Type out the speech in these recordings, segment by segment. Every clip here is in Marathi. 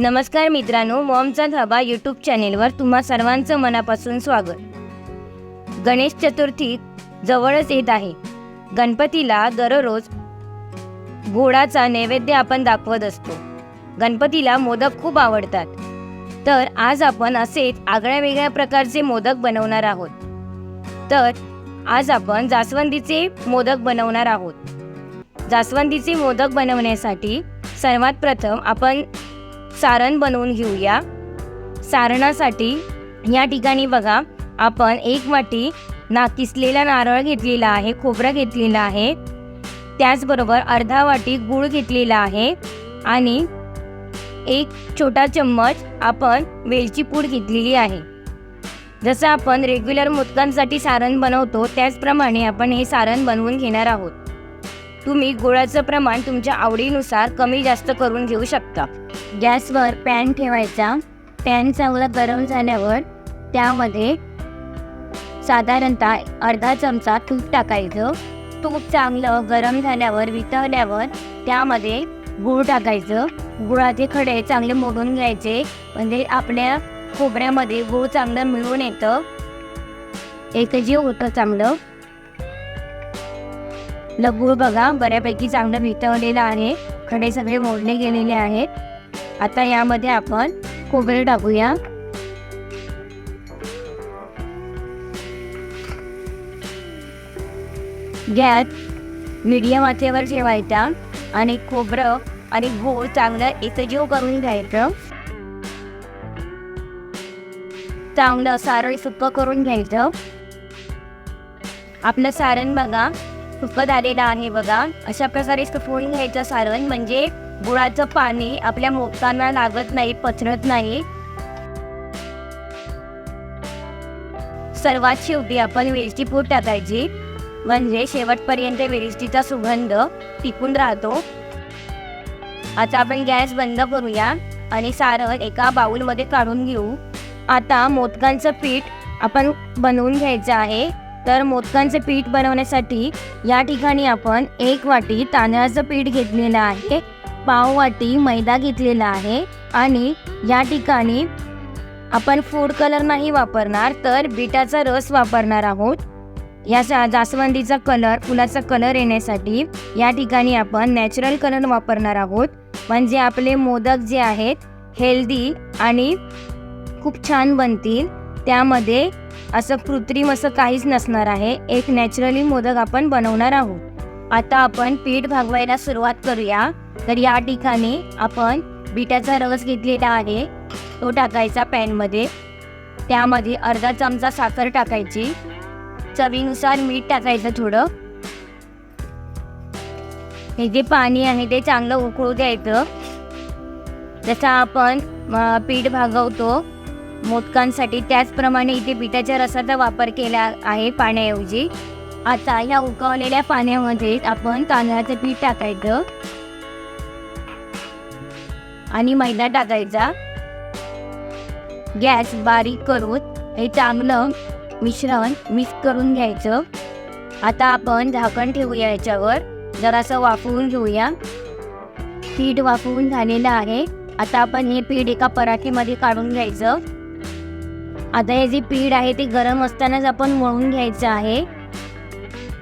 नमस्कार मित्रांनो मॉमचा धाबा यूट्यूब चॅनेलवर तुम्हा सर्वांचं मनापासून स्वागत. गणेश चतुर्थी जवळच येत आहे. गणपतीला दररोज गोडाचा नैवेद्य आपण दाखवत असतो. गणपतीला मोदक खूप आवडतात. तर आज आपण असेच आगळ्या वेगळ्या प्रकारचे मोदक बनवणार आहोत. तर आज आपण जास्वंदीचे मोदक बनवणार आहोत. जास्वंदीचे मोदक बनवण्यासाठी सर्वात प्रथम आपण सारण बनवून घेऊया. सारणासाठी या ठिकाणी बघा आपण एक वाटी ना किसलेला नारळ घेतलेला आहे खोबरं घेतलेलं आहे. त्याचबरोबर अर्धा वाटी गूळ घेतलेला आहे आणि एक छोटा चम्मच आपण वेलची पूड घेतलेली आहे. जसं आपण रेग्युलर मोदकांसाठी सारण बनवतो त्याचप्रमाणे आपण हे सारण बनवून घेणार आहोत. तुम्ही गुळाचं प्रमाण तुमच्या आवडीनुसार कमी जास्त करून घेऊ शकता. गॅसवर पॅन ठेवायचा. पॅन चांगला गरम झाल्यावर त्यामध्ये साधारणतः अर्धा चमचा तूप टाकायचं. तूप चांगलं गरम झाल्यावर वितळल्यावर त्यामध्ये गूळ टाकायचं. गुळाचे खडे चांगले मोडून घ्यायचे. म्हणजे आपल्या खोबऱ्यामध्ये गूळ चांगलं मिळून येतं. एकजीव होतं चांगलं. लगूळ बघा बऱ्यापैकी चांगलं वितळलेलं आहे. खडे सगळे मोडले गेलेले आहेत. आता यामध्ये आपण खोबरे टाकूया. गॅस मीडियम आचेवर ठेवायचा आणि खोबरं आणि गूळ चांगलं एकजीव करून घ्यायचं. चांगलं सारण सुक्क करून घ्यायचं. आपलं सारण बघा सुकत आलेलं आहे बघा. अशा प्रकारे सुकवून घ्यायचं सारण म्हणजे गुळाचं पाणी आपल्या मोदकांना लागत नाही पचरत नाही. सर्वात शेवटी आपण वेलची पूड टाकायची. म्हणजे शेवटपर्यंत वेलचीचा सुगंध टिकून राहतो. आता आपण गॅस बंद करूया आणि सारण एका बाऊलमध्ये काढून घेऊ. आता मोदकांचं पीठ आपण बनवून घ्यायचं आहे. तर मोदकांचं पीठ बनवण्यासाठी या ठिकाणी आपण एक वाटी तांदळाचं पीठ घेतलेलं आहे. पाववाटी मैदा घेतलेला आहे आणि या ठिकाणी आपण फूड कलर नाही वापरणार तर बिटाचा रस वापरणार आहोत. या जास्वंदीचा कलर फुलाचा कलर येण्यासाठी या ठिकाणी आपण नॅचरल कलर वापरणार आहोत. म्हणजे आपले मोदक जे आहेत हेल्दी आणि खूप छान बनतील. त्यामध्ये असं कृत्रिम असं काहीच नसणार आहे. एक नॅचरली मोदक आपण बनवणार आहोत. आता आपण पीठ भागवायला सुरुवात करूया. तर या ठिकाणी आपण बिटाचा रस घेतलेला आहे. तो टाकायचा पॅनमध्ये. त्यामध्ये अर्धा चमचा साखर टाकायची. चवीनुसार मीठ टाकायचं थोडं. हे जे पाणी आहे ते चांगलं उकळू द्यायचं. जसं आपण पीठ भागवतो मोदकांसाठी त्याचप्रमाणे इथे पिठाच्या रसाचा वापर केला आहे पाण्याऐवजी. आता या उकळलेल्या पाण्यामध्ये आपण तांदळाचं पीठ टाकायचं. आणि मैदा टाकायचा. गॅस बारीक करून हे चांगलं मिश्रण मिक्स करून घ्यायचं. आता आपण झाकण ठेवूया याच्यावर. जरासं वाफवून घेऊया. पीठ वाफवून झालेलं आहे. आता आपण हे पीठ एका पराठीमध्ये काढून घ्यायचं. आता हे जे पीठ आहे ते गरम असतानाच आपण मळून घ्यायचं आहे.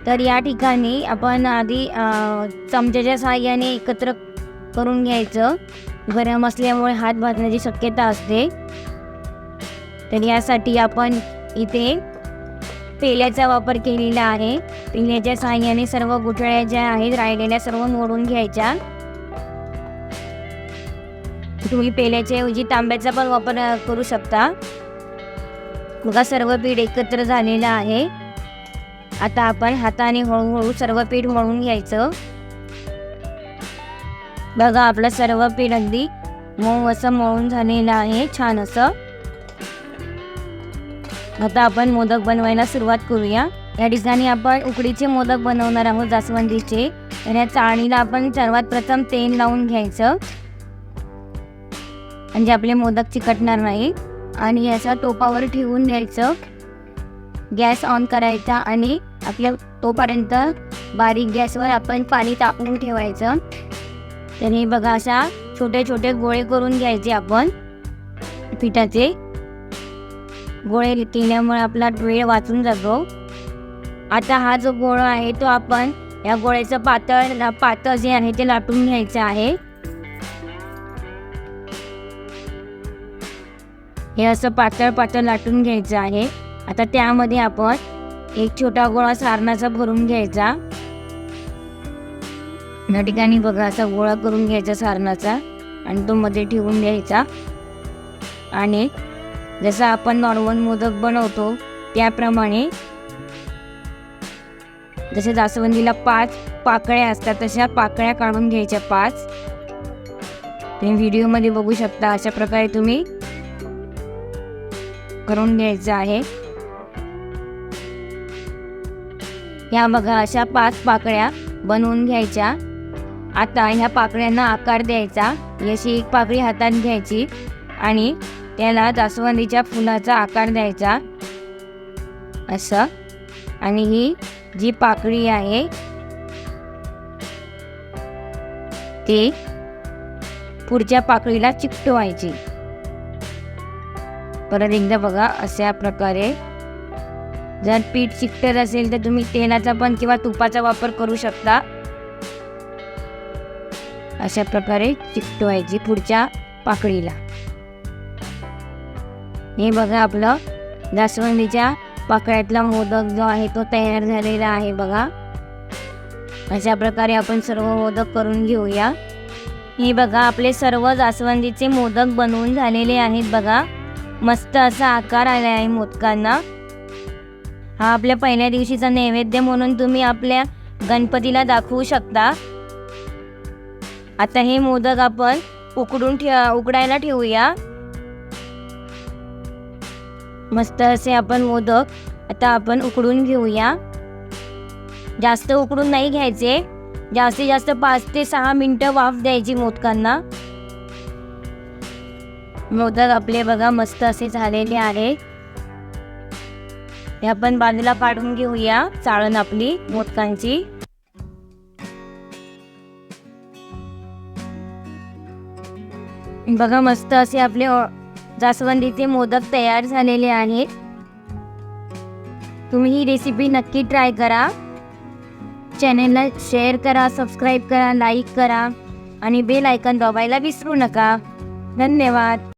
तर या ठिकाणी आपण आधी चमच्याच्या सहाय्याने एकत्र करून घ्यायचं. गरम असल्यामुळे हात भाजण्याची शक्यता असते. तर यासाठी आपण इथे पेल्याचा वापर केलेला आहे. पेल्याच्या सहाय्याने सर्व गुठळ्या ज्या आहेत राहिलेल्या सर्व मोडून घ्यायच्या. तुम्ही पेल्याच्या ऐवजी तांब्याचा पण वापर करू शकता. बघा सर्व पीठ एकत्र झालेलं आहे. आता आपण हाताने हळूहळू सर्व पीठ मळून घ्यायचं. बघा आपलं सर्व पीठ अगदी मऊ असं मळून झालेलं आहे छान असं. आता आपण मोदक बनवायला सुरुवात करूया. या ठिकाणी आपण उकडीचे मोदक बनवणार आहोत जास्वंदीचे. तर या चाळणीला आपण सर्वात प्रथम तेल लावून घ्यायचं. म्हणजे आपले मोदक चिकटणार नाही. आणि याचा टोपावर ठेवून द्यायचं. गॅस ऑन करायचा आणि आपल्या तोपर्यंत बारीक गॅसवर आपण पाणी तापवून ठेवायचं. तर हे बघा अशा छोटे छोटे गोळे करून घ्यायचे आपण पिठाचे. गोळे केल्यामुळे आपला वेळ वाचून जातो. आता हा जो गोळा आहे तो आपण या गोळ्याचं पातळ पातळ जे आहे ते लाटून घ्यायचं आहे. हे असं पातळ पातळ लाटून घ्यायचं आहे. आता त्यामध्ये आपण एक छोटा गोळा सारणाचा भरून घ्यायचा. या ठिकाणी बघा असा गोळा करून घ्यायचा सारणाचा आणि तो मध्ये ठेवून द्यायचा. आणि जसं आपण नॉर्मल मोदक बनवतो त्याप्रमाणे जसे जास्वंदीला पाच पाकळ्या असतात तशा पाकळ्या काढून घ्यायच्या पाच. तुम्ही व्हिडिओमध्ये बघू शकता अशा प्रकारे तुम्ही करून घ्यायचं आहे. या बघा अशा पाच पाकळ्या बनवून घ्यायच्या. आता ह्या पाकळ्यांना आकार द्यायचा. अशी एक पाकळी हातात घ्यायची आणि त्याला जास्वंदीच्या फुलाचा आकार द्यायचा. असं. आणि ही जी पाकळी आहे ती पुढच्या पाकळीला चिकटवायची. परत एकदा बघा अशा प्रकारे. जर पीठ चिकटत असेल तर तुम्ही तेलाचा पण किंवा तुपाचा वापर करू शकता. अशा प्रकारे चिकटवायची पुढच्या पाकळीला. हे बघा आपलं जास्वंदीच्या पाकळ्यातला मोदक जो आहे तो तयार झालेला आहे बघा. अशा प्रकारे आपण सर्व मोदक करून घेऊया. हे बघा आपले सर्व जास्वंदीचे मोदक बनवून झालेले आहेत बघा. मस्त असा आकार आला आहे मोदकांना. हा आपल्या पहिल्या दिवशीचा नैवेद्य म्हणून तुम्ही आपल्या गणपतीला दाखवू शकता. आता हे मोदक आपण उकडून ठे उकडायला ठेवूया. मस्त असे आपण मोदक आता आपण उकडून घेऊया. जास्त उकडून नाही घ्यायचे. जास्तीत जास्त पाच ते सहा मिनटं वाफ द्यायची मोदकांना. मोदक आपले बघा मस्त असे झालेले आहे हे आपण बाजूला काढून घेऊया चाळण आपली मोदकांची. बघा मस्त असे आपले जास्वंदीचे मोदक तयार झालेले आहेत. तुम्ही ही रेसिपी नक्की ट्राय करा. चॅनेलला शेअर करा सबस्क्राईब करा लाईक करा आणि बेल आयकन दाबायला विसरू नका. धन्यवाद.